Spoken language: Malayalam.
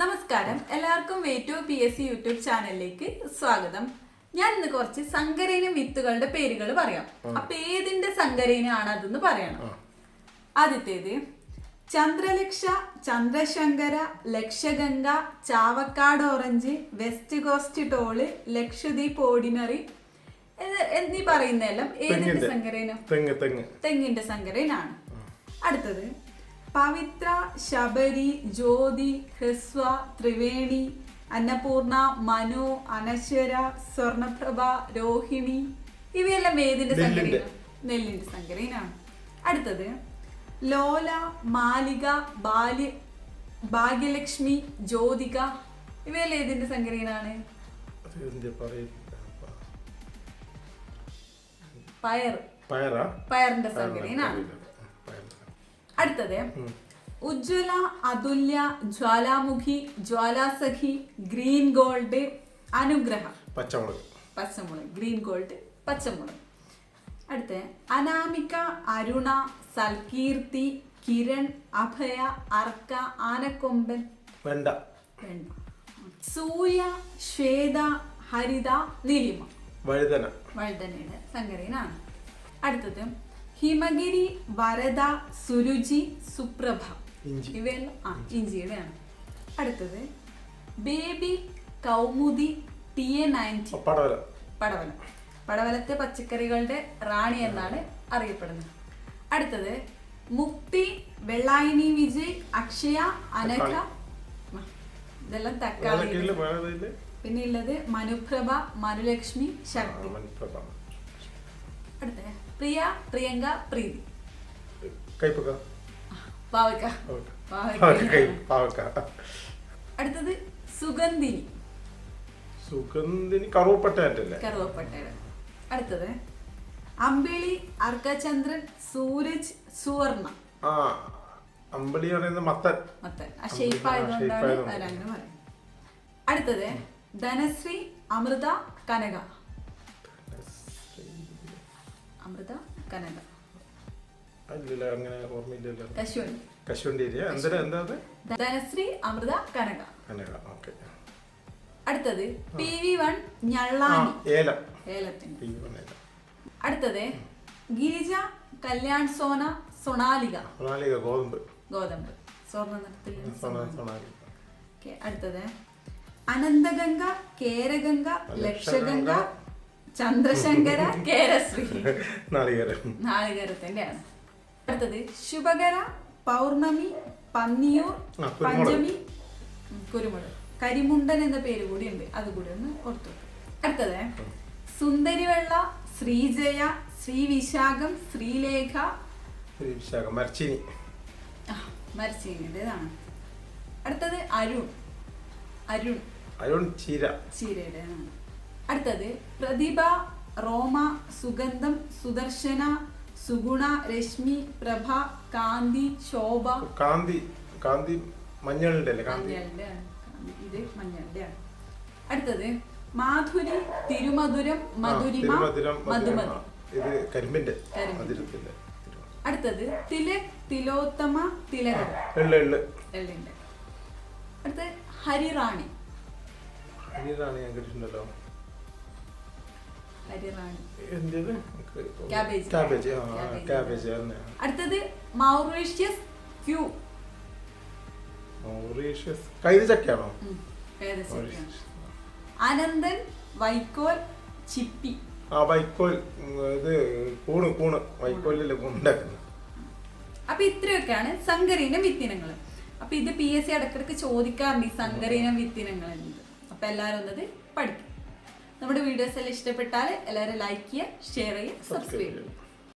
നമസ്കാരം. എല്ലാവർക്കും wait P S C YouTube ചാനലിലേക്ക് സ്വാഗതം. ഞാൻ ഇന്ന് കുറച്ച് സങ്കരയിനം വിത്തുകളുടെ പേരുകൾ പറയാം. അപ്പൊ ഏതിന്റെ സങ്കരയിനാണ് അതെന്ന് പറയണം ആദ്യത്തേത് Chandralaksha Chandrasankara Lakshaganga Chavakkad orange west coast tall Lakshadweep ordinary എന്നീ പറയുന്നതെല്ലാം ഏതിന്റെ. സങ്കരയിനം തെങ്ങ് തെങ്ങ്. തെങ്ങിന്റെ സങ്കരയിനാണ് അടുത്തത് പവിത്ര ശബരി ജ്യോതി ഹ്രസ്വ ത്രിവേണി അന്നപൂർണ മനു അനശ്വര സ്വർണപ്രഭ രോഹിണി ഇവയെല്ലാം വേദിന്റെ നെല്ലിന്റെ. നെല്ലിന്റെ സങ്കരയിനാണ് അടുത്തത് ലോല മാലിക ബാല്യ ഭാഗ്യലക്ഷ്മി ജ്യോതിക ഇവയെല്ലാം ഏതിന്റെ പറയുക പയർ. പയറാ? പയറിന്റെ പയറ്. അടുത്തത്. Ujjwala Athulya Jwalamukhi Jwalasakhi green gold Anugraham. പച്ചമുളക്. പച്ചമുളക് ഗ്രീൻ ഗോൾഡ് പച്ചമുളക്. അടുത്ത അനാമിക അരുണ സൽകീർത്തി കിരൺ അഭയ അർക്ക ആനക്കൊമ്പൻ. വെണ്ട. വേണ്ട. സൂയ ശ്വേത ഹരിത നീലിമ വഴുതന. വഴുതനയുടെ സങ്കരയിനാണ് അടുത്തത് ഹിമഗിരി വരദ സുരുചി സുപ്രഭ. ഇവയെല്ലാം ആ ഇഞ്ചിയുടെയാണ്. അടുത്തത് baby Kaumudi T A ninety പടവല. പടവലം. പടവലത്തെ പച്ചക്കറികളുടെ റാണി എന്നാണ് അറിയപ്പെടുന്നത്. അടുത്തത് മുക്തി വെള്ളായിനി വിജയ് അക്ഷയ അനഘ. ഇതെല്ലാം തക്കാളി. പിന്നെ ഉള്ളത് മനുപ്രഭ മനുലക്ഷ്മി ശക്തി. അടുത്ത പ്രിയ പ്രിയങ്ക പ്രീതി. കൈപ്പക്ക പാവക്ക പാവക്ക. അടുത്തത് സുഗന്ധിനി. സുഗന്ധിനി കറുവപ്പട്ടയല്ലേ കറുവപ്പട്ടയുടെ അടുത്തത് അമ്പിളി അർക്കചന്ദ്രൻ സൂരജ് സുവർണ. ആ അമ്പിളി പറയുന്ന മത്തൻ. മത്തൻ. ആ ഷേപ്പ് ആയതുകൊണ്ടാണ് അടുത്തത് ധനശ്രീ അമൃത കനക. എന്താ കനക ധനശ്രീ അമൃത കനക. അടുത്തത് പി വി വൺ ഞള്ളാനി. ഏലം. ഏലത്തിന്. അടുത്തത് ഗിരിജ കല്യാൺ സോന സൊണാലിക. സൊണാലിക ഗോതമ്പ്. ഗോതമ്പ്. സ്വർണ നിറത്തിൽ അടുത്തത് അനന്തഗംഗ കേരഗംഗ ലക്ഷഗംഗ ചന്ദ്രശങ്കര കേരശ്രീ. നാളികേരം. നാളികേരത്തിന്റെയാണ്. അടുത്തത് ശുഭകര പൗർണമി പന്നിയൂർ പഞ്ചമി കുരുമുളക്. കരിമുണ്ടൻ എന്ന പേര് കൂടി ഉണ്ട് അത് കൂടി ഒന്ന് ഓർത്തു അടുത്തത് സുന്ദരിവെള്ള ശ്രീജയ ശ്രീവിശാഖം ശ്രീലേഖ. വിശാഖം ശ്രീലേഖ ആ, മരച്ചീനിയുടേതാണ്. അടുത്തത് അരുൺ. അരുൺ. അരുൺ ചീര. ചീരയുടേതാണ്. അടുത്തത് പ്രതിഭ റോമ സുഗന്ധം സുദർശന സുഗുണ രശ്മി പ്രഭ കാന്തി ശോഭ. കാന്തി കാന്തി മഞ്ഞളുടെ അല്ലേ കാന്തി? മഞ്ഞളുടെ ഇത് മഞ്ഞളുടെ അടുത്തത് മാധുരി തിരുമധുരം മധുരിമ തിരുമധുരം മധുമതി. ഇത് കരിമ്പിന്റെ. മധുരത്തിന്റെ അടുത്തത് തിലക് തിലോത്തമ തിലകർ എള്ള് എള്ള്. എള്ളിന്റെ. അടുത്തത് ഹരിറാണി. ഹരിറാണി ഞാൻ കേട്ടിട്ടുണ്ടല്ലോ. അടുത്തത് മൗറീഷ്യസ് ക്യൂ. മൗറീഷ്യസ്. കൈത ചക്കയാണോ? ഉം, ഏകദേശം അനന്തൻ വൈക്കോൽ ചിപ്പി. ആ വൈക്കോൽ ഇത് കൂണ് കൂണ്. വൈക്കോലിലെ കൂണുണ്ടാക്കുന്നത് അപ്പൊ ഇത്രയൊക്കെയാണ് സങ്കരീന വിത്തിനങ്ങൾ അപ്പൊ ഇത് പി എസ് സി ഇടക്കിടക്ക് ചോദിക്കാറുണ്ട് ഈ സങ്കരീന വിത്തിനങ്ങൾ എന്നത് അപ്പൊ എല്ലാവരും ഒന്നത് പഠിക്കും. നമ്മുടെ വീഡിയോസ് എല്ലാം ഇഷ്ടപ്പെട്ടാൽ എല്ലാവരും ലൈക്ക് ചെയ്യുക ഷെയർ ചെയ്യുക സബ്സ്ക്രൈബ് ചെയ്യുക.